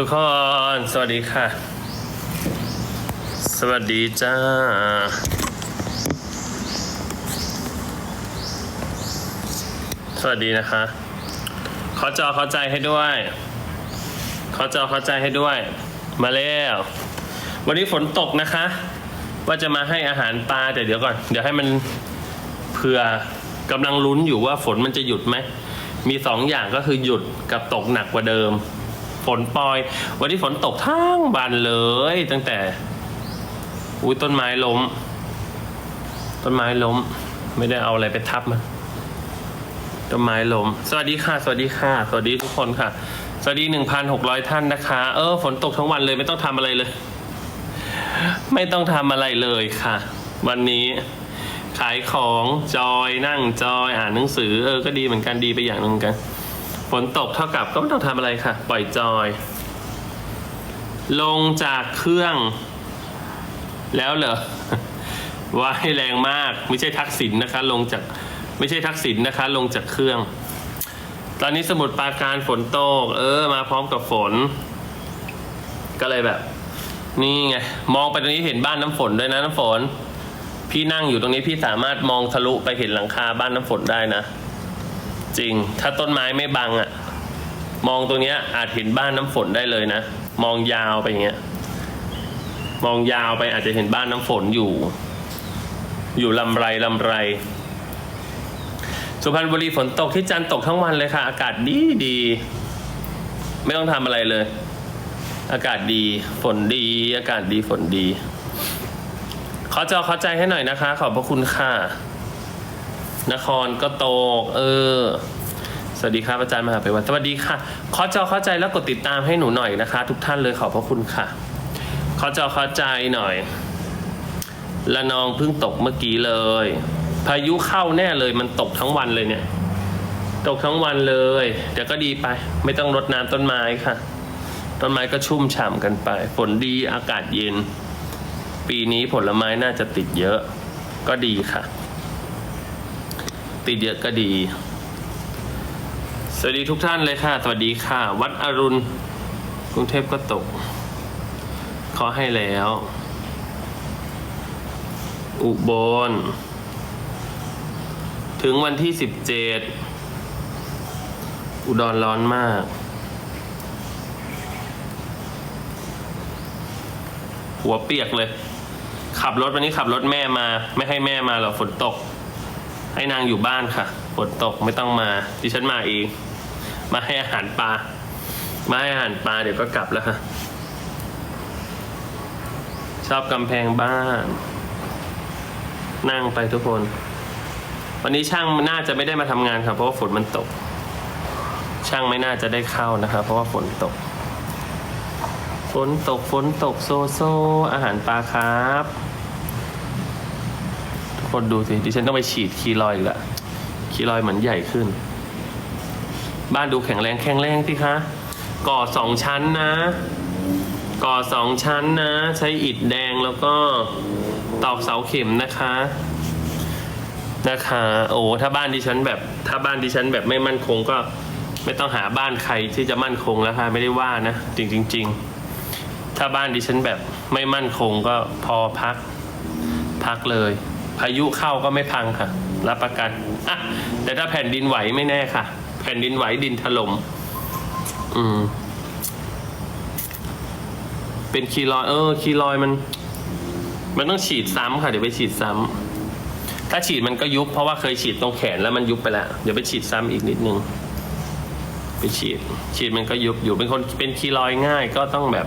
ทุกคน สวัสดีค่ะ สวัสดีจ้า สวัสดีนะคะ ขอจอเข้าใจให้ด้วย ขอจอเข้าใจให้ด้วย มาแล้ว วันนี้ฝนตกนะคะ ว่าจะมาให้อาหารปลาแต่เดี๋ยวก่อน เดี๋ยวให้มันเผื่อกำลังลุ้นอยู่ว่าฝนมันจะหยุดไหม มีสองอย่างก็คือหยุดกับตกหนักกว่าเดิม ฝนปล่อย วันนี้ฝนตกทั้งวันเลย ตั้งแต่ อุ้ยต้นไม้ล้ม ต้นไม้ล้ม ไม่ได้เอาอะไรไปทับมันต้นไม้ล้ม สวัสดีค่ะ สวัสดีค่ะ สวัสดีทุกคนค่ะ สวัสดีหนึ่งพันหกร้อยท่านนะคะ เออ ฝนตกทั้งวันเลยไม่ต้องทำอะไรเลย ไม่ต้องทำอะไรเลยค่ะ วันนี้ขายของจอยนั่งจอยอ่านหนังสือ เออ ก็ดีเหมือนกันดีไปอย่างหนึงกัน ฝนตกเท่ากับก็ไม่ต้องทำอะไรค่ะ ปล่อยจอย ลงจากเครื่อง แล้วเหรอว่ายแรงมาก ไม่ใช่ทักษิณนะคะ ลงจากไม่ใช่ทักษิณนะคะ ลงจากเครื่อง ตอนนี้สมุทรปราการฝนตก เออ มาพร้อมกับฝน ก็เลยแบบ นี่ไง มองไปตรงนี้เห็นบ้านน้ำฝนด้วยนะน้ำฝน พี่นั่งอยู่ตรงนี้พี่สามารถมองทะลุไปเห็นหลังคาบ้านน้ำฝนได้นะ จริง ถ้าต้นไม้ไม่บังอะมองตรงเนี้ยอาจเห็นบ้านน้ำฝนได้เลยนะ มองยาวไปอย่างเงี้ย มองยาวไปอาจจะเห็นบ้านน้ำฝนอยู่ อยู่ลำไรลำไร สุพรรณบุรีฝนตกที่จันทร์ตกทั้งวันเลยค่ะ อากาศดีดี ไม่ต้องทำอะไรเลย อากาศดี ฝนดี อากาศดีฝนดี ขอจอเข้าใจให้หน่อยนะคะ ขอบพระคุณค่ะ นครก็ตก เออ สวัสดีครับอาจารย์มหาไปวันสวัสดีค่ะ ขอจอเข้าใจแล้วกดติดตามให้หนูหน่อยนะคะ ทุกท่านเลยขอบพระคุณค่ะ ขอจอเข้าใจหน่อย ละนองเพิ่งตกเมื่อกี้เลย พายุเข้าแน่เลยมันตกทั้งวันเลยเนี่ย ตกทั้งวันเลยเดี๋ยวก็ดีไป ไม่ต้องรดน้ำต้นไม้ค่ะ ต้นไม้ก็ชุ่มฉ่ำกันไปฝนดีอากาศเย็น ปีนี้ผลไม้น่าจะติดเยอะ ก็ดีค่ะ ติดเยอะก็ดี สวัสดีทุกท่านเลยค่ะ สวัสดีค่ะ วัดอรุณ กรุงเทพก็ตก ขอให้แล้ว อุบล ถึงวันที่สิบเจ็ดอุดรร้อนมากหัวเปียกเลย ขับรถวันนี้ขับรถแม่มา ไม่ให้แม่มาหรอกฝนตก ให้นางอยู่บ้านค่ะฝนตกไม่ต้องมาดิฉันมาเอง มาให้อาหารปลา มาให้อาหารปลาเดี๋ยวก็กลับแล้วค่ะ ชอบกำแพงบ้าน นั่งไปทุกคน วันนี้ช่างน่าจะไม่ได้มาทำงานครับเพราะว่าฝนมันตก ช่างไม่น่าจะได้เข้านะครับเพราะว่าฝนตก ฝนตกฝนตกโซโซอาหารปลาครับ นดูสิดิฉันต้องไปฉีดคีรอยอีกละคีรอยเหมือนใหญ่ขึ้น บ้านดูแข็งแรงแข็งแรงสิคะก่อสองชั้นนะ ก่อสองชั้นนะ ใช้อิฐแดงแล้วก็ตอกเสาเข็มนะคะนะคะโอ้ถ้าบ้านดิฉันแบบ ถ้าบ้านดิฉันแบบไม่มั่นคงก็ไม่ต้องหาบ้านใครที่จะมั่นคงแล้วค่ะไม่ได้ว่านะ จริงจริงถ้าบ้านดิฉันแบบไม่มั่นคงก็พอพัก พักเลย พายุเข้าก็ไม่พังค่ะ รับประกันอะแต่ถ้าแผ่นดินไหวไม่แน่ค่ะ แผ่นดินไหวดินถล่มอืม เป็นคีรอยเออ คีรอยมัน มันต้องฉีดซ้ำค่ะ เดี๋ยวไปฉีดซ้ำถ้าฉีดมันก็ยุบเพราะว่าเคยฉีดตรงแขนแล้วมันยุบไปแล้ว เดี๋ยวไปฉีดซ้ำอีกนิดนึงไปฉีด ฉีดมันก็ยุบอยู่เป็นคนเป็นคีรอยง่ายก็ต้องแบบ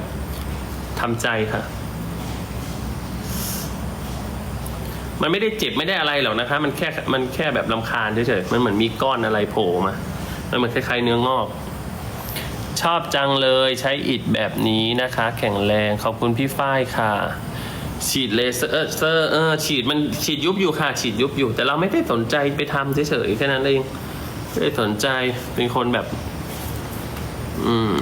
ทำใจค่ะ มันไม่ได้เจ็บไม่ได้อะไรหรอกนะคะ มันแค่มันแค่แบบลำคาญเฉยๆมันเหมือนมีก้อนอะไรโผล่มามันเหมือนคล้ายๆเนื้องอก ชอบจังเลยใช้อิฐแบบนี้นะคะ แข็งแรงขอบคุณพี่ฝ้ายค่ะ ฉีดเลเซอร์เออเซอร์เออฉีดมันฉีดยุบอยู่ค่ะ ฉีดยุบอยู่ แต่เราไม่ได้สนใจไปทำเฉยๆแค่นั้นเองไม่ได้สนใจเป็นคนแบบ อืม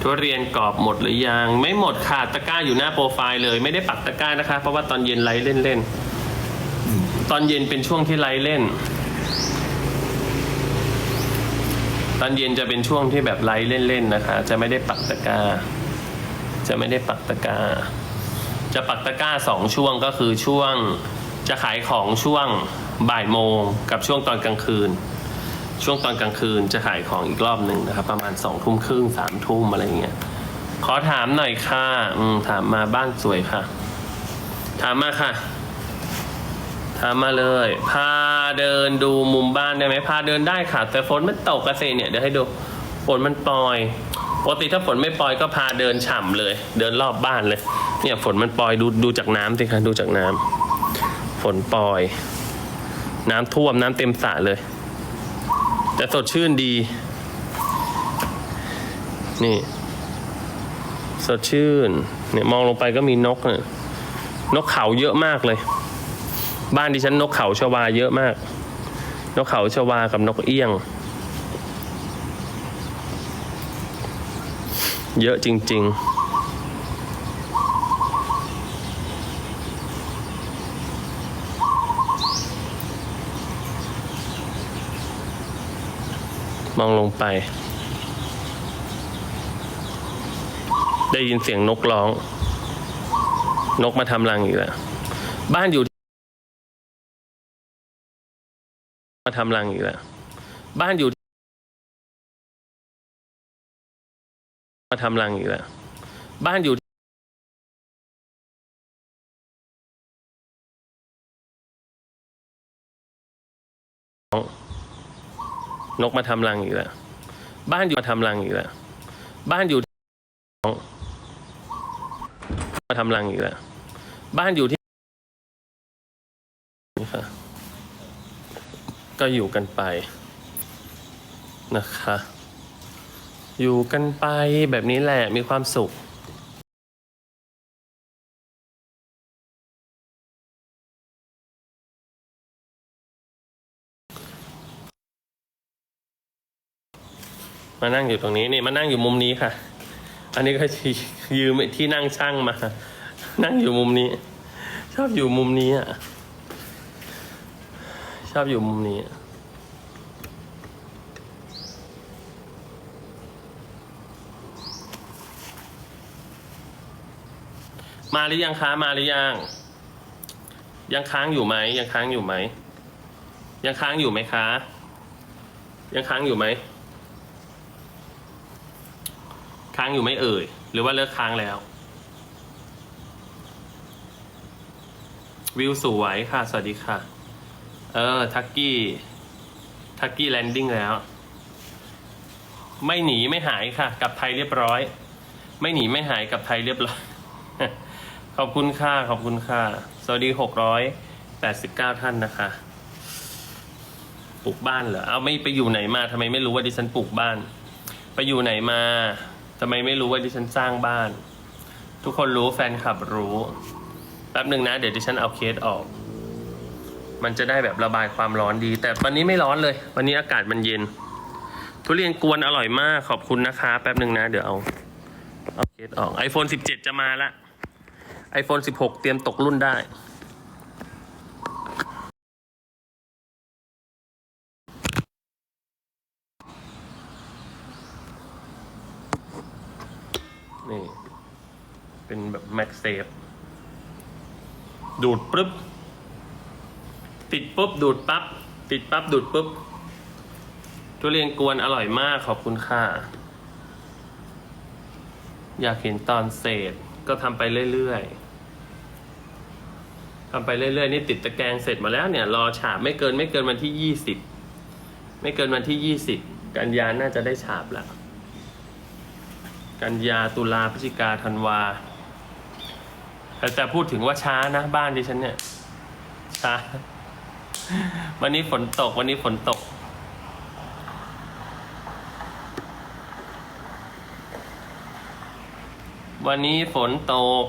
ทุเรียนกรอบหมดหรือยัง ไม่หมดค่ะตะกร้าอยู่หน้าโปรไฟล์เลย ไม่ได้ปักตะกร้านะคะ เพราะว่าตอนเย็นไลฟ์เล่นๆตอนเย็นเป็นช่วงที่ไลฟ์เล่น ตอนเย็นจะเป็นช่วงที่แบบไลฟ์เล่นๆนะคะ จะไม่ได้ปักตะกร้าจะไม่ได้ปักตะกร้าจะปักตะกร้าสองช่วงก็คือช่วงจะขายของช่วงบ่ายโมงกับช่วงตอนกลางคืน ช่วงตอนกลางคืนจะขายของอีกรอบหนึ่งนะครับ ประมาณสองทุ่มครึ่งสามทุ่มอะไรเงี้ยขอถามหน่อยค่ะอืมถามมาบ้านสวยค่ะ ถามมาค่ะ ถามมาเลย พาเดินดูมุมบ้านได้ไหมพาเดินได้ค่ะ แต่ฝนมันตกกระเซเนี่ยเดี๋ยวให้ดูฝนมันปล่อยปกติถ้าฝนไม่ปล่อยก็พาเดินฉ่ำเลย เดินรอบบ้านเลย เนี่ยฝนมันปล่อยดูดูจากน้ำสิคะดูจากน้ำฝนปล่อย น้ำท่วมน้ำเต็มสระเลย แต่สดชื่นดี นี่ สดชื่น เนี่ยมองลงไปก็มีนกเนี่ยนกเขาเยอะมากเลย บ้านดิฉันนกเขาชวาเยอะมาก นกเขาชวากับนกเอี้ยง เยอะจริง ๆ มองลงไป ได้ยินเสียงนกร้อง นกมาทำรังอีกแล้ว บ้านอยู่มาทำรังอีกแล้ว บ้านอยู่มาทำรังอีกแล้ว บ้านอยู่ นกมาทำรังอีกแล้ว บ้านอยู่มาทำรังอีกแล้ว บ้านอยู่มาทำรังอีกแล้ว บ้านอยู่ที่นี่ค่ะ ก็อยู่กันไปนะคะ อยู่กันไปแบบนี้แหละมีความสุข มานั่งอยู่ตรงนี้นี่มานั่งอยู่มุมนี้ค่ะ อันนี้ก็ยืมที่นั่งช่างมา นั่งอยู่มุมนี้ ชอบอยู่มุมนี้อะชอบอยู่มุมนี้มาหรือยังคะมาหรือยังยังค้างอยู่ไหมยังค้างอยู่ไหมยังค้างอยู่ไหมคะ ยังค้างอยู่ไหม ค้างอยู่ไหมเอ่ย หรือว่าเลิกค้างแล้ว วิวสวยค่ะ สวัสดีค่ะ เออ ทักกี้ ทักกี้แลนดิ้งแล้ว ไม่หนีไม่หายค่ะ กลับไทยเรียบร้อย ไม่หนีไม่หายกลับไทยเรียบร้อย ขอบคุณค่ะ ขอบคุณค่ะ สวัสดีหกร้อยแปดสิบเก้าท่านนะคะปลูกบ้านเหรอ เอาไม่ไปอยู่ไหนมาทำไมไม่รู้ว่าดิฉันปลูกบ้าน ไปอยู่ไหนมา ทำไมไม่รู้ว่าดิฉันสร้างบ้าน ทุกคนรู้แฟนคลับรู้แป๊บหนึ่งนะ เดี๋ยวดิฉันเอาเคสออก มันจะได้แบบระบายความร้อนดี แต่วันนี้ไม่ร้อนเลย วันนี้อากาศมันเย็น ทุเรียนกวนอร่อยมากขอบคุณนะคะ แป๊บหนึ่งนะ เดี๋ยวเอาเอาเคสออก iPhone 17 จะมาละ iPhone 16 เตรียมตกรุ่นได้ นี่ เป็นแบบ Max Safe ดูดปุ๊บ ติดปุ๊บ ดูดปั๊บ ติดปั๊บ ดูดปุ๊บ ทุเรียนกวนอร่อยมากขอบคุณค่ะ อยากเห็นตอนเศษก็ทำไปเรื่อยๆทำไปเรื่อยๆ นี่ติดตะแกรงเสร็จมาแล้วเนี่ย รอฉาบไม่เกินไม่เกินวันที่ยี่สิบไม่เกินวันที่ยี่สิบกันยาน่าจะได้ฉาบแล้วกันยาตุลาพฤศจิกาธันวา แต่แต่พูดถึงว่าช้านะบ้านดิฉันเนี่ย ช้า วันนี้ฝนตก วันนี้ฝนตก วันนี้ฝนตก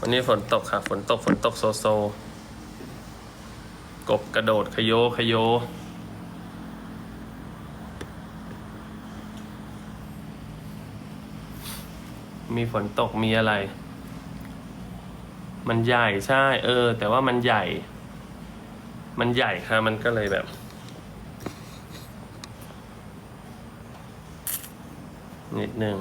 วันนี้ฝนตกค่ะ ฝนตกฝนตกโซโซ กบกระโดดขยโยขยโย มีฝนตกมีอะไร มันใหญ่ใช่ เออ แต่ว่ามันใหญ่ มันใหญ่ค่ะมันก็เลยแบบ นิดนึง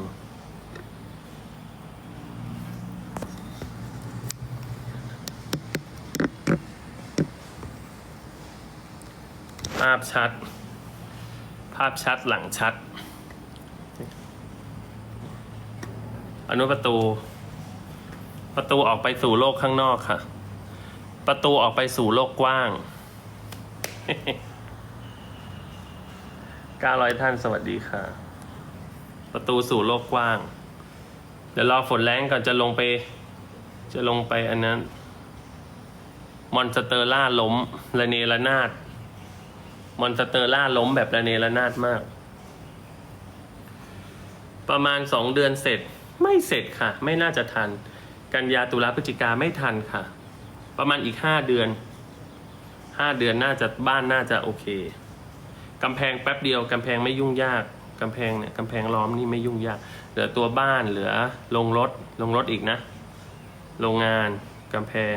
ภาพชัด ภาพชัดหลังชัด นุประตู ประตูออกไปสู่โลกข้างนอกค่ะ ประตูออกไปสู่โลกกว้าง900ท่านสวัสดีค่ะ ประตูสู่โลกกว้าง เดี๋ยวรอฝนแรงก่อนจะลงไป จะลงไปอันนั้น มอนสเตอร์ล่าล้มระเนระนาด มอนสเตอร์ล่าล้มแบบระเนระนาดมาก ประมาณสองเดือนเสร็จ ไม่เสร็จค่ะ ไม่น่าจะทัน กันยาตุลาพฤศจิกาไม่ทันค่ะ ประมาณอีกห้าเดือนห้าเดือนน่าจะบ้านน่าจะโอเคกำแพงแป๊บเดียวกำแพงไม่ยุ่งยากกำแพงเนี่ยกำแพงล้อมนี่ไม่ยุ่งยาก เหลือตัวบ้านเหลือลงรถลงรถอีกนะ โรงงานกำแพง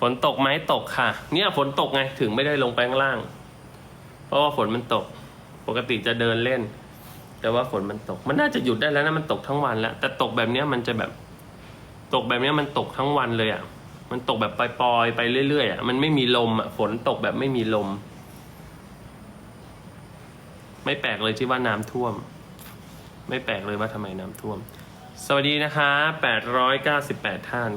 ฝนตกไหมตกค่ะ เนี่ยฝนตกไงถึงไม่ได้ลงไปข้างล่าง เพราะว่าฝนมันตก ปกติจะเดินเล่น แต่ว่าฝนมันตก มันน่าจะหยุดได้แล้วนะมันตกทั้งวันแล้ว แต่ตกแบบเนี้ยมันจะแบบ ตกแบบเนี้ยมันตกทั้งวันเลยอะ มันตกแบบปล่อยๆไปเรื่อยๆอะ มันไม่มีลมอะ ฝนตกแบบไม่มีลม ไม่แปลกเลยที่ว่าน้ำท่วม ไม่แปลกเลยว่าทำไมน้ำท่วม สวัสดีนะคะ898ท่าน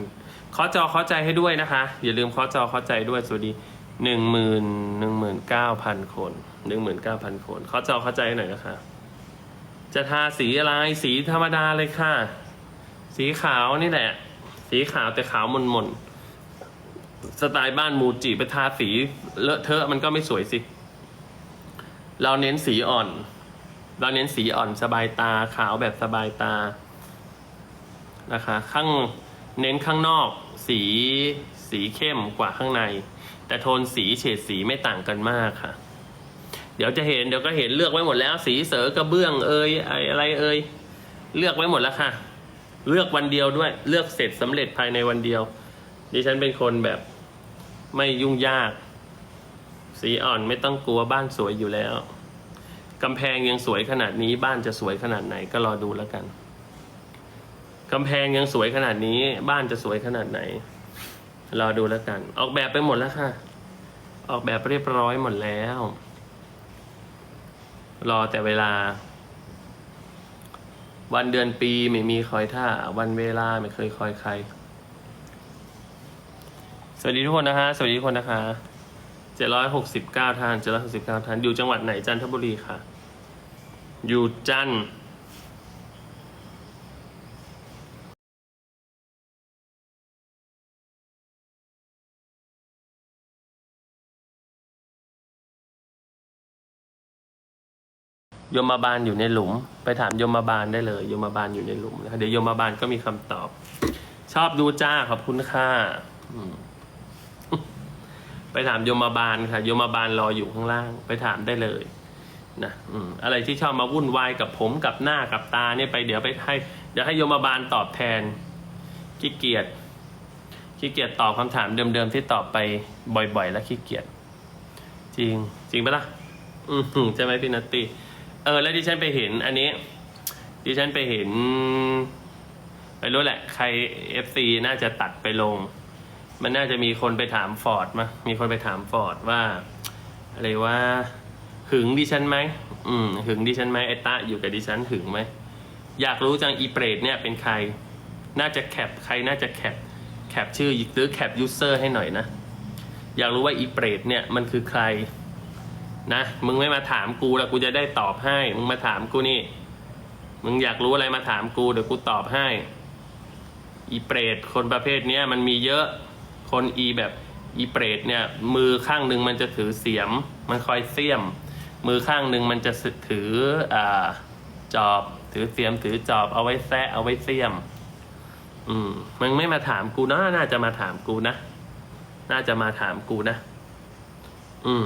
ขอจอเข้าใจให้ด้วยนะคะ อย่าลืมขอจอเข้าใจด้วยสวัสดีหนึ่งหมื่นหนึ่งหมื่นเก้าพันคนหนึ่งหมื่นเก้าพันคนขอจอเข้าใจหน่อยนะคะ จะทาสีอะไรสีธรรมดาเลยค่ะ สีขาวนี่แหละ สีขาวแต่ขาวมนมนๆสไตล์บ้านมูจิไปทาสีเลอะเทอะมันก็ไม่สวยสิ เราเน้นสีอ่อน เราเน้นสีอ่อนสบายตาขาวแบบสบายตานะคะข้างเน้นข้างนอก สีสีเข้มกว่าข้างใน แต่โทนสีเฉดสีไม่ต่างกันมากค่ะ ดี๋ยวจะเห็นเดี๋ยวก็เห็นเลือกไว้หมดแล้ว สีเสือกระเบื้องเอยอะไรเอยเลือกไว้หมดแล้วค่ะ เลือกวันเดียวด้วย เลือกเสร็จสำเร็จภายในวันเดียว ดิฉันเป็นคนแบบไม่ยุ่งยาก สีอ่อนไม่ต้องกลัวบ้านสวยอยู่แล้วกำแพงยังสวยขนาดนี้บ้านจะสวยขนาดไหนก็รอดูแล้วกันกำแพงยังสวยขนาดนี้ บ้านจะสวยขนาดไหน รอดูแล้วกัน ออกแบบไปหมดแล้วค่ะ ออกแบบเรียบร้อยหมดแล้ว รอแต่เวลา วันเดือนปีไม่มีคอยท่า วันเวลาไม่เคยคอยใคร สวัสดีทุกคนนะคะ สวัสดีทุกคนนะคะเจ็ดร้อยหกสิบเก้าท่านเจ็ดร้อยหกสิบเก้าท่าน อยู่จังหวัดไหนจันทบุรีค่ะ อยู่จันทร์ ยมบาลอยู่ในหลุม ไปถามยมบาลได้เลยยมบาลอยู่ในหลุมนะเดี๋ยวยมบาลก็มีคำตอบ ชอบดูจ้าขอบคุณค่ะไปถามยมบาลค่ะยมบาลรออยู่ข้างล่าง ไปถามได้เลยนะอือะไรที่ชอบมาวุ่นวายกับผมกับหน้ากับตาเนี่ยไปเดี๋ยวไปให้เดี๋ยวให้ยมบาลตอบแทนขี้เกียจขี้เกียจตอบคำถามเดิมๆที่ตอบไปบ่อย ๆ แล้วขี้เกียจจริง จริงปะล่ะอืมใช่ไหมพี่นัตตี้ เออ แล้วดิฉันไปเห็นอันนี้ ดิฉันไปเห็นไม่รู้แหละ ใครเอฟซีน่าจะตัดไปลง มันน่าจะมีคนไปถามฟอร์ดมามีคนไปถามฟอร์ดว่าอะไรว่าหึงดิฉันไหมอืมหึงดิฉันไหมไอตะอยู่กับดิฉันหึงไหมอยากรู้จังอีเปรตเนี่ยเป็นใคร น่าจะแคปใครน่าจะแคปแคปชื่อหรือแคปยูเซอร์ให้หน่อยนะ อยากรู้ว่าอีเปรตเนี่ยมันคือใคร นะมึงไม่มาถามกูแล้วกูจะได้ตอบให้ มึงมาถามกูนี่ มึงอยากรู้อะไรมาถามกูเดี๋ยวกูตอบให้ อีเปรตคนประเภทเนี้ยมันมีเยอะคนอีแบบอีเปรตเนี่ย มือข้างหนึ่งมันจะถือเสียม มันคอยเสียม มือข้างหนึ่งมันจะถืออ่าจอบ ถือเสียมถือจอบเอาไว้แซะเอาไว้เสียม อืมมึงไม่มาถามกูนะน่าจะมาถามกูนะน่าจะมาถามกูนะ อืม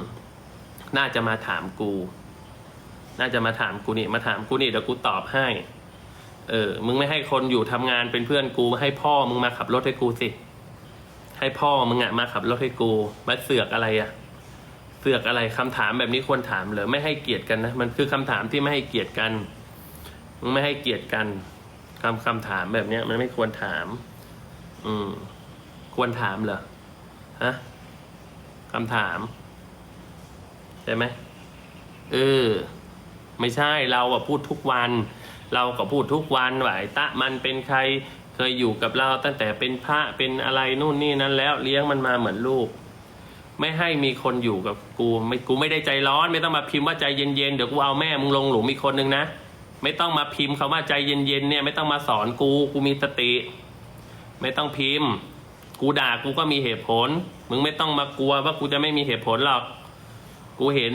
น่าจะมาถามกู น่าจะมาถามกูนี่ มาถามกูนี่เดี๋ยวกูตอบให้ เออ มึงไม่ให้คนอยู่ทำงานเป็นเพื่อนกูให้พ่อมึงมาขับรถให้กูสิ ให้พ่อมึงอะมาขับรถให้กู มาเสือกอะไรอะเสือกอะไรคำถามแบบนี้ควรถามเหรอไม่ให้เกียรติกันนะ มันคือคำถามที่ไม่ให้เกียรติกัน มึงไม่ให้เกียรติกันคำคำถามแบบเนี้ย มันไม่ควรถาม อืม ควรถามเหรอ ฮะคำถาม ใช่ไหมเออ ไม่ใช่เราอะพูดทุกวัน เราก็พูดทุกวันว่าไอ้ตะมันเป็นใครเคยอยู่กับเราตั้งแต่เป็นพระเป็นอะไรนู่นนี่นั้นแล้วเลี้ยงมันมาเหมือนลูก ไม่ให้มีคนอยู่กับกูไม่กูไม่ได้ใจร้อน ไม่ต้องมาพิมพ์ว่าใจเย็นๆเดี๋ยวกูเอาแม่มึงลงหลุมอีกคนนึงนะไม่ต้องมาพิมพ์คาว่าใจเย็นๆเนี่ยไม่ต้องมาสอนกูกูมีสติ ไม่ต้องพิมพ์ กูด่ากูก็มีเหตุผล มึงไม่ต้องมากลัวว่ากูจะไม่มีเหตุผลหรอก กูเห็น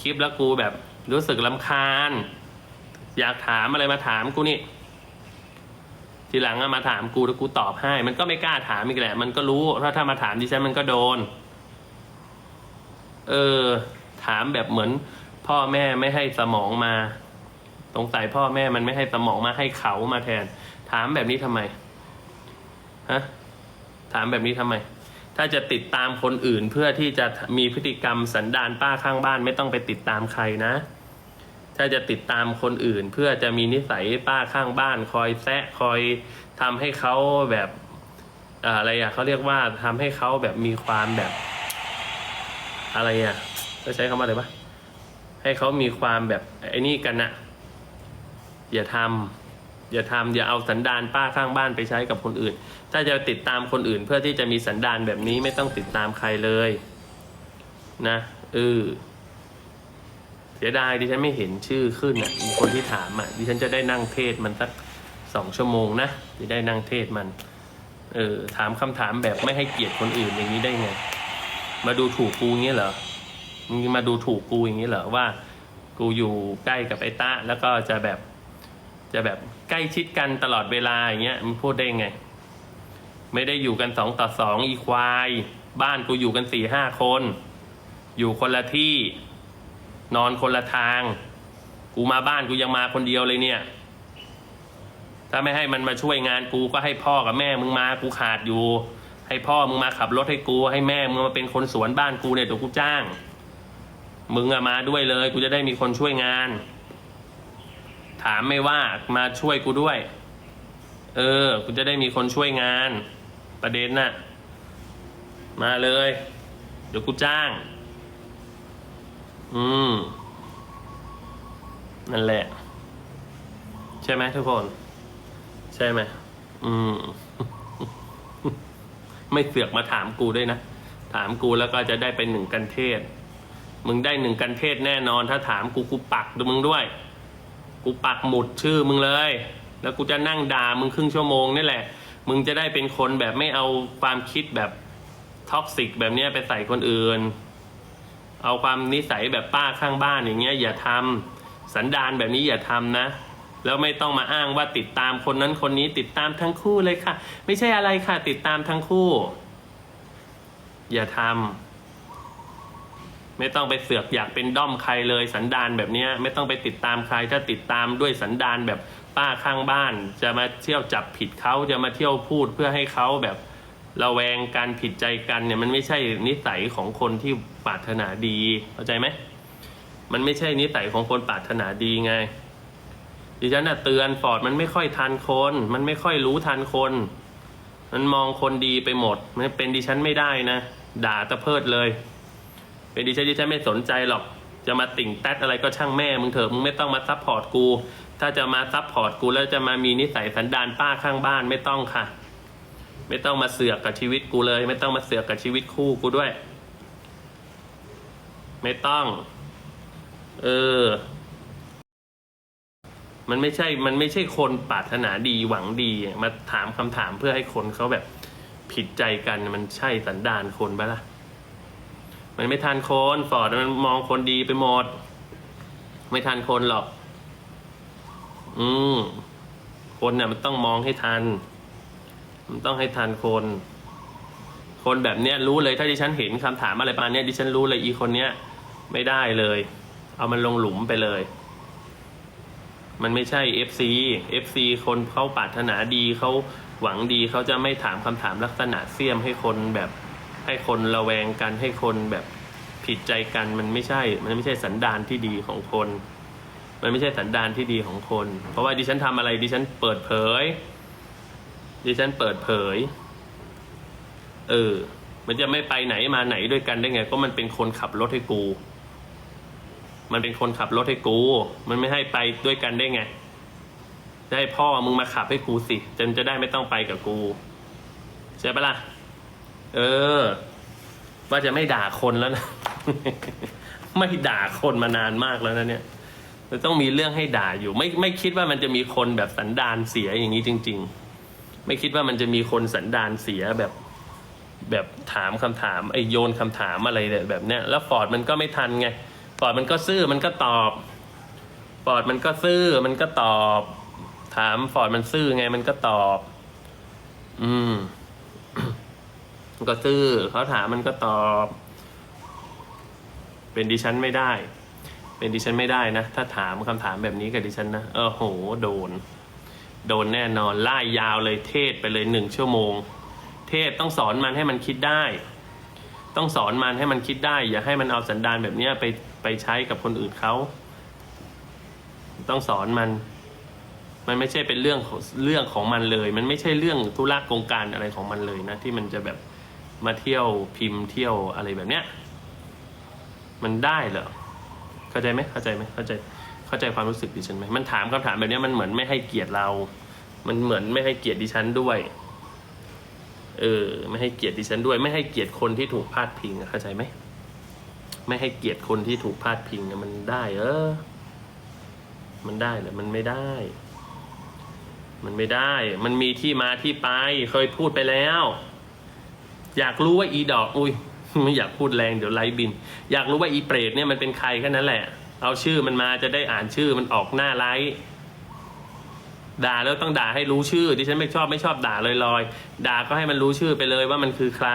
คลิปแล้วกูแบบรู้สึกลำคาญ อยากถามอะไรมาถามกูนี่ ทีหลังอะมาถามกูแล้วกูตอบให้ มันก็ไม่กล้าถามอีกแหละ มันก็รู้ถ้าถ้ามาถามดิฉันมันก็โดน เออ ถามแบบเหมือน พ่อแม่ไม่ให้สมองมาสงสัยพ่อแม่มันไม่ให้สมองมาให้เขามาแทน ถามแบบนี้ทำไมฮะถามแบบนี้ทำไม ถ้าจะติดตามคนอื่นเพื่อที่จะมีพฤติกรรมสันดานป้าข้างบ้านไม่ต้องไปติดตามใครนะ ถ้าจะติดตามคนอื่น เพื่อจะมีนิสัยป้าข้างบ้าน คอยแซะคอยทำให้เขาแบบอะไรอะเขาเรียกว่าทำให้เขาแบบมีความแบบ อะไรอะจะใช้คำว่าอะไรวะให้เขามีความแบบไอ้นี่กันนะอย่าทำอย่าทำอย่าเอาสันดานป้าข้างบ้านไปใช้กับคนอื่น ถ้าจะติดตามคนอื่นเพื่อที่จะมีสันดานแบบนี้ไม่ต้องติดตามใครเลย นะเออเสียดายดิฉันไม่เห็นชื่อขึ้นอะมีคนที่ถามอะดิฉันจะได้นั่งเทศมันสักสองชั่วโมงนะจะได้นั่งเทศมัน เออถามคำถามแบบไม่ให้เกียรติคนอื่นอย่างนี้ได้ไง มาดูถูกกูอย่างนี้เหรอมึงมาดูถูกกูอย่างนี้เหรอว่า กูอยู่ใกล้กับไอ้ตะแล้วก็จะแบบ จะแบบใกล้ชิดกันตลอดเวลาอย่างเงี้ยมันพูดได้ไง ไม่ได้อยู่กันสองต่อสองอีควาย บ้านกูอยู่กันสี่ห้าคน อยู่คนละที่ นอนคนละทาง กูมาบ้านกูยังมาคนเดียวเลยเนี่ย ถ้าไม่ให้มันมาช่วยงานกูก็ให้พ่อกับแม่มึงมากูขาดอยู่ ให้พ่อมึงมาขับรถให้กู ให้แม่มึงมาเป็นคนสวนบ้านกูเนี่ยเดี๋ยวกูจ้าง มึงอะมาด้วยเลย กูจะได้มีคนช่วยงาน ถามไม่ว่ามาช่วยกูด้วย เออ กูจะได้มีคนช่วยงาน ประเด็นน่ะ มาเลย เดี๋ยวกูจ้าง อืม นั่นแหละ ใช่ไหมทุกคน ใช่ไหม อืม ไม่เสือกมาถามกูด้วยนะ ถามกูแล้วก็จะได้เป็นหนึ่งกันเทศ มึงได้หนึ่งกันเทศแน่นอน ถ้าถามกูกูปักดูมึงด้วย กูปักหมุดชื่อมึงเลย แล้วกูจะนั่งด่ามึงครึ่งชั่วโมงนี่แหละ มึงจะได้เป็นคนแบบไม่เอาความคิดแบบท็อกซิกแบบเนี้ยไปใส่คนอื่น เอาความนิสัยแบบป้าข้างบ้านอย่างเงี้ย อย่าทำสันดานแบบนี้อย่าทำนะ แล้วไม่ต้องมาอ้างว่าติดตามคนนั้นคนนี้ติดตามทั้งคู่เลยค่ะ ไม่ใช่อะไรค่ะ ติดตามทั้งคู่ อย่าทำไม่ต้องไปเสือกอยากเป็นด้อมใครเลยสันดานแบบนี้ไม่ต้องไปติดตามใครถ้าติดตามด้วยสันดานแบบ ป้าข้างบ้าน จะมาเที่ยวจับผิดเขาจะมาเที่ยวพูดเพื่อให้เขาแบบระแวงการผิดใจกันเนี่ยมันไม่ใช่นิสัยของคนที่ปรารถนาดีเข้าใจไหมมันไม่ใช่นิสัยของคนปรารถนาดีไงดิฉันน่ะเตือนฟอร์ดมันไม่ค่อยทันคน มันไม่ค่อยรู้ทันคน มันมองคนดีไปหมดมันเป็นดิฉันไม่ได้นะด่าตะเพิดเลย เป็นดิฉันดิฉันไม่สนใจหรอก จะมาติ่งแตดอะไรก็ช่างแม่มึงเถอะมึงไม่ต้องมาซัพพอร์ตกู ถ้าจะมาซัพพอร์ตกูแล้วจะมามีนิสัยสันดานป้าข้างบ้านไม่ต้องค่ะ ไม่ต้องมาเสือกกับชีวิตกูเลย ไม่ต้องมาเสือกกับชีวิตคู่กูด้วย ไม่ต้อง เออ มันไม่ใช่ มันไม่ใช่คนปรารถนาดีหวังดี มาถามคำถามเพื่อให้คนเขาแบบผิดใจกันมันใช่สันดานคนปะล่ะ มันไม่ทันคนฟอร์ดมันมองคนดีไปหมด ไม่ทันคนหรอก อืมคนเนี่ยมันต้องมองให้ทัน มันต้องให้ทันคน คนแบบเนี้ยรู้เลยถ้าดิฉันเห็นคำถามอะไรประมาณเนี้ยดิฉันรู้เลยอีคนเนี้ยไม่ได้เลย เอามันลงหลุมไปเลย มันไม่ใช่ FC FC คนเขาปรารถนาดีเขาหวังดีเขาจะไม่ถามคำถามลักษณะเสี้ยมให้คนแบบให้คนระแวงกันให้คนแบบผิดใจกันมันไม่ใช่ มันไม่ใช่สันดานที่ดีของคน มันไม่ใช่สันดานที่ดีของคน เพราะว่าดิฉันทำอะไรดิฉันเปิดเผย ดิฉันเปิดเผย เออ มันจะไม่ไปไหนมาไหนด้วยกันได้ไง ก็มันเป็นคนขับรถให้กู มันเป็นคนขับรถให้กู มันไม่ให้ไปด้วยกันได้ไง ได้พ่อมึงมาขับให้กูสิจนจะได้ไม่ต้องไปกับกูใช่ปะล่ะ เออ ว่าจะไม่ด่าคนแล้วนะ ไม่ด่าคนมานานมากแล้วนะเนี่ย มันต้องมีเรื่องให้ด่าอยู่ ไม่ไม่คิดว่ามันจะมีคนแบบสันดานเสียอย่างนี้จริง ๆ ไม่คิดว่ามันจะมีคนสันดานเสียแบบแบบถามคำถามไอโยนคำถามอะไรแบบเนี้ยแล้วฟอร์ดมันก็ไม่ทันไงฟอร์ดมันก็ซื่อมันก็ตอบฟอร์ดมันก็ซื่อมันก็ตอบ ถามฟอร์ดมันซื่อไงมันก็ตอบ อืมมันก็ซื่อเขาถามมันก็ตอบ เป็นดิฉันไม่ได้ เป็นดิฉันไม่ได้นะ ถ้าถามคำถามแบบนี้กับดิฉันนะเออโห โดน โดนแน่นอนไล่ยาวเลยเทศไปเลยหนึ่งชั่วโมง เทศต้องสอนมันให้มันคิดได้ ต้องสอนมันให้มันคิดได้ อย่าให้มันเอาสันดานแบบนี้ไปไปใช้กับคนอื่นเขาต้องสอนมัน มันไม่ใช่เป็นเรื่องเรื่องของมันเลย มันไม่ใช่เรื่องธุระโกงการอะไรของมันเลยนะ ที่มันจะแบบมาเที่ยวพิมพ์เที่ยวอะไรแบบเนี้ย มันได้เหรอ เข้าใจไหมเข้าใจไหมเข้าใจเข้าใจความรู้สึกดิฉันไหมมันถามคำถามแบบนี้มันเหมือนไม่ให้เกียรติเรา มันเหมือนไม่ให้เกียรติดิฉันด้วยเออไม่ให้เกียรติดิฉันด้วย ไม่ให้เกียรติคนที่ถูกพาดพิงอะเข้าใจไหมไม่ให้เกียรติคนที่ถูกพาดพิงอะมันได้เออ มันได้เหรอมันไม่ได้ มันไม่ได้ มันมีที่มาที่ไปเคยพูดไปแล้ว อยากรู้ว่าอีดอก อุ้ย ไม่อยากพูดแรงเดี๋ยวไลฟ์บิน อยากรู้ว่าอีเปรตเนี่ยมันเป็นใครแค่นั้นแหละ เอาชื่อมันมาจะได้อ่านชื่อมันออกหน้าไลฟ์ด่าแล้วต้องด่าให้รู้ชื่อที่ฉันไม่ชอบไม่ชอบด่าลอยๆ ด่าก็ให้มันรู้ชื่อไปเลยว่ามันคือใคร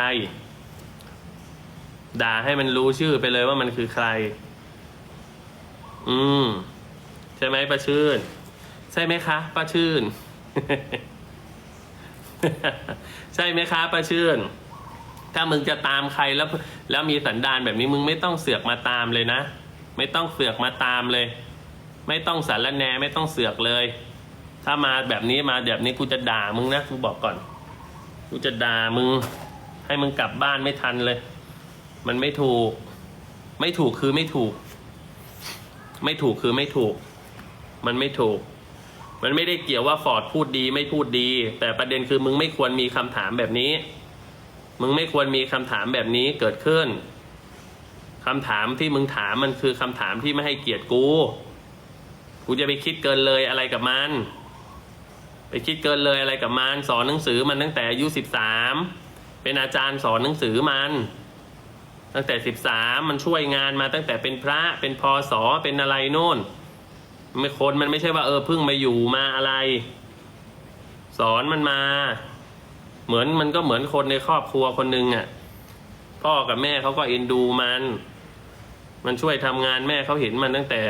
ด่าให้มันรู้ชื่อไปเลยว่ามันคือใคร อืม ใช่ไหมป้าชื่น ใช่ไหมคะป้าชื่น ใช่ไหมคะป้าชื่น ถ้ามึงจะตามใครแล้วแล้วมีสันดานแบบนี้มึงไม่ต้องเสือกมาตามเลยนะ ไม่ต้องเสือกมาตามเลย ไม่ต้องสารแหนไม่ต้องเสือกเลย ถ้ามาแบบนี้มาแบบนี้กูจะด่ามึงนะกูบอกก่อนกูจะด่ามึง ให้มึงกลับบ้านไม่ทันเลย มันไม่ถูก ไม่ถูกคือไม่ถูก ไม่ถูกคือไม่ถูก มันไม่ถูก มันไม่ได้เกี่ยวว่าฟอร์ดพูดดีไม่พูดดี แต่ประเด็นคือมึงไม่ควรมีคำถามแบบนี้ มึงไม่ควรมีคำถามแบบนี้เกิดขึ้นคำถามที่มึงถามมันคือคำถามที่ไม่ให้เกียรติกู กูจะไปคิดเกินเลยอะไรกับมัน ไปคิดเกินเลยอะไรกับมัน สอนหนังสือมันตั้งแต่อายุสิบสามเป็นอาจารย์สอนหนังสือมัน ตั้งแต่สิบสามมันช่วยงานมาตั้งแต่เป็นพระเป็นพอสอเป็นอะไรโน่นไม่คนมันไม่ใช่ว่าเออเพิ่งมาอยู่มาอะไร สอนมันมา เหมือนมันก็เหมือนคนในครอบครัวคนหนึ่งอะ พ่อกับแม่เขาก็เอ็นดูมัน มันช่วยทำงานแม่เขาเห็นมันตั้งแต่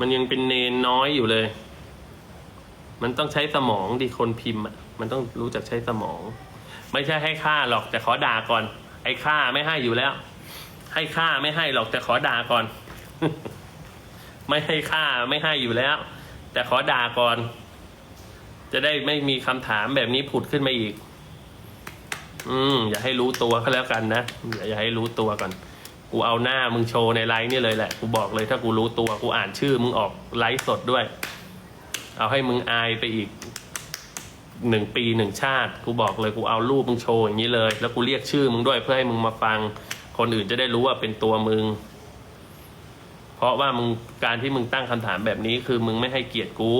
มันยังเป็นเนนน้อยอยู่เลย มันต้องใช้สมองดิคนพิมพ์อะ มันต้องรู้จักใช้สมอง ไม่ใช่ให้ค่าหรอกแต่ขอด่าก่อน ไอ้ค่าไม่ให้อยู่แล้ว ให้ค่าไม่ให้หรอกแต่ขอด่าก่อน ไม่ให้ค่าไม่ให้อยู่แล้ว แต่ขอด่าก่อน จะได้ไม่มีคำถามแบบนี้ผุดขึ้นมาอีก อืม อย่าให้รู้ตัวก็แล้วกันนะอย่าอย่าให้รู้ตัวก่อน กูเอาหน้ามึงโชว์ในไลฟ์นี่เลยแหละ กูบอกเลยถ้ากูรู้ตัวกูอ่านชื่อมึงออกไลฟ์สดด้วย เอาให้มึงอายไปอีกหนึ่งปีหนึ่งชาติ กูบอกเลยกูเอารูปมึงโชว์อย่างนี้เลย แล้วกูเรียกชื่อมึงด้วยเพื่อให้มึงมาฟัง คนอื่นจะได้รู้ว่าเป็นตัวมึง เพราะว่ามึงการที่มึงตั้งคำถามแบบนี้คือมึงไม่ให้เกียรติกู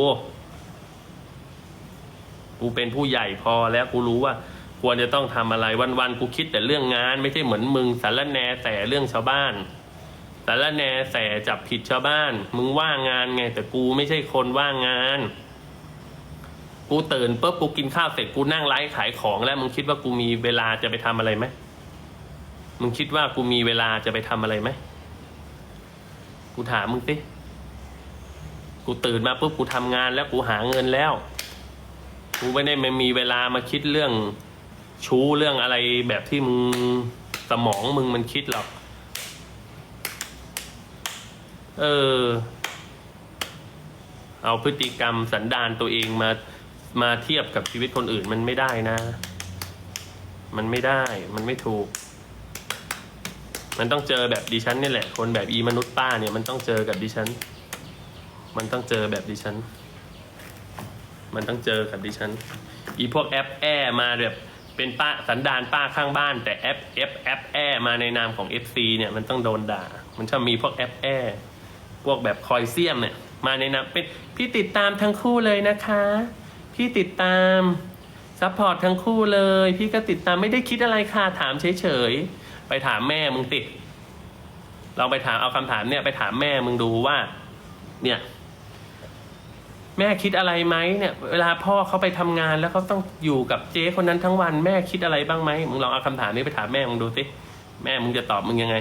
กูเป็นผู้ใหญ่พอแล้วกูรู้ว่า ควรจะต้องทำอะไรวันๆกูคิดแต่เรื่องงาน ไม่ใช่เหมือนมึงสารแนแต่เรื่องชาวบ้านสารแนแสจับผิดชาวบ้าน มึงว่างงานไง แต่กูไม่ใช่คนว่างงาน กูตื่นปุ๊บกูกินข้าวเสร็จกูนั่งไลฟ์ขายของแล้ว มึงคิดว่ากูมีเวลาจะไปทำอะไรไหมมึงคิดว่ากูมีเวลาจะไปทำอะไรไหมกูถามมึงสิกูตื่นมาปุ๊บกูทำงานแล้วกูหาเงินแล้ว กูไม่ได้ไม่มีเวลามาคิดเรื่องชู้เรื่องอะไรแบบที่มึงสมองมึงมันคิดหรอก เออ เอาพฤติกรรมสันดานตัวเองมามาเทียบกับชีวิตคนอื่นมันไม่ได้นะ มันไม่ได้ มันไม่ถูก มันต้องเจอแบบดิฉันนี่แหละ คนแบบอีมนุษย์ป้าเนี่ยมันต้องเจอกับดิฉัน มันต้องเจอแบบดิฉัน มันต้องเจอกับดิฉัน อีพวกแอปแอมาแบบเป็นป้าสันดานป้าข้างบ้าน แต่แอปแอปแอปแอมาในนามของ FC เนี่ยมันต้องโดนด่า มันชอบมีพวกแอปแอพวกแบบคอยเซียมเนี่ยมาในนามเป็นพี่ติดตามทั้งคู่เลยนะคะ พี่ติดตามซัพพอร์ตทั้งคู่เลย พี่ก็ติดตามไม่ได้คิดอะไรค่ะถามเฉยๆ ไปถามแม่มึงติดลองไปถามเอาคำถามเนี่ยไปถามแม่มึงดูว่า เนี่ย แม่คิดอะไรไหมเนี่ย เวลาพ่อเขาไปทำงานแล้วเขาต้องอยู่กับเจ๊คนนั้นทั้งวันแม่คิดอะไรบ้างไหมมึงลองเอาคำถามนี้ไปถามแม่มึงดูสิแม่มึงจะตอบมึงยังไง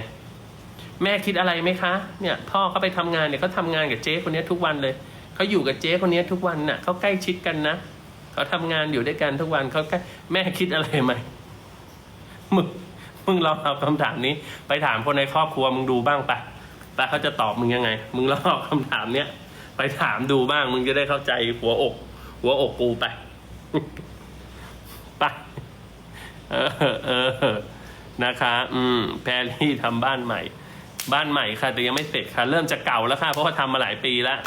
แม่คิดอะไรไหมคะ เนี่ย พ่อเขาไปทำงานเนี่ยเขาทำงานกับเจ๊คนนี้ทุกวันเลยเขาอยู่กับเจ๊คนนี้ทุกวันน่ะเขาใกล้ชิดกันนะเขาทำงานอยู่ด้วยกันทุกวันเขาใกล้แม่คิดอะไรไหมมึงมึงลองเอาคำถามนี้ ไปถามคนในครอบครัวมึงดูบ้างปะปะเขาจะตอบมึงยังไง มึงลองเอาคำถามเนี้ย ไปถามดูบ้างมึงจะได้เข้าใจหัวอก หัวอกกูไปไปเออเออนะคะ อืมแพรรี่ทำบ้านใหม่ บ้านใหม่ค่ะ แต่ยังไม่เสร็จค่ะ เริ่มจะเก่าแล้วค่ะ เพราะว่าทำมาหลายปีแล้ว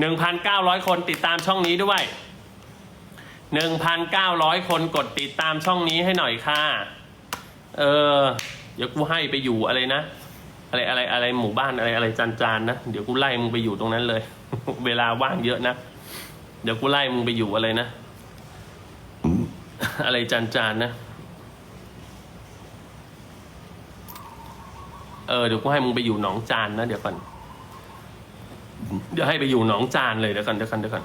หนึ่งพันเก้าร้อยคนติดตามช่องนี้ด้วยหนึ่งพันเก้าร้อยคนกดติดตามช่องนี้ให้หน่อยค่ะ เออ เดี๋ยวกูให้ไปอยู่อะไรนะ อะไรอะไรอะไรหมู่บ้านอะไรอะไรจานจานๆนะ เดี๋ยวกูไล่มึงไปอยู่ตรงนั้นเลย เวลาว่างเยอะนะเดี๋ยวกูไล่มึงไปอยู่อะไรนะ อะไรจานจานๆนะ เออเดี๋ยวกูให้มึงไปอยู่หนองจานนะเดี๋ยวก่อนเดี๋ยวให้ไปอยู่หนองจานเลยเดี๋ยวก่อนเดี๋ยวก่อนเดี๋ยวก่อน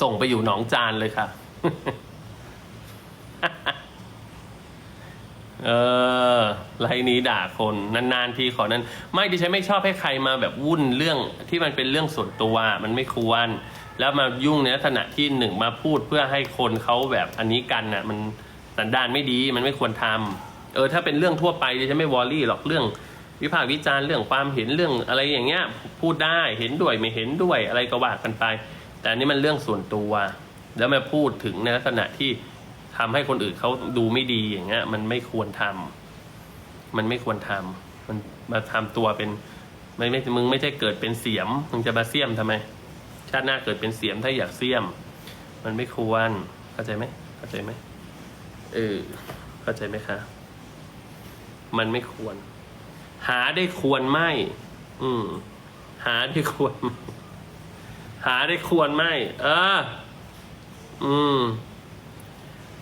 ส่งไปอยู่หนองจานเลยค่ะ เออไลน์นี้ด่าคนนานๆทีขอนั้น ไม่ดิฉันไม่ชอบให้ใครมาแบบวุ่นเรื่องที่มันเป็นเรื่องส่วนตัวมันไม่ควร แล้วมายุ่งในลักษณะที่หนึ่งมาพูดเพื่อให้คนเขาแบบอันนี้กันน่ะ มันสันดานไม่ดีมันไม่ควรทำเออถ้าเป็นเรื่องทั่วไปดิฉันไม่วอรี่หรอกเรื่อง วิพากษ์วิจารณ์เรื่องความเห็นเรื่องอะไรอย่างเงี้ย พูดได้เห็นด้วยไม่เห็นด้วยอะไรก็ว่ากันไป แต่อันนี้มันเรื่องส่วนตัว แล้วมาพูดถึงในลักษณะที่ ทำให้คนอื่นเขาดูไม่ดีอย่างเงี้ย มันไม่ควรทำมันไม่ควรทำมันมาทำตัวเป็นไม่ไม่มึงไม่ใช่เกิดเป็นเสียมมึงจะมาเสียมทำไม ชาติหน้าเกิดเป็นเสียมถ้าอยากเสียม มันไม่ควรเข้าใจไหมเข้าใจไหมเออเข้าใจไหมคะ มันไม่ควร หาได้ควรไม่อืมหาได้ควร หาได้ควรไม่เออ อืม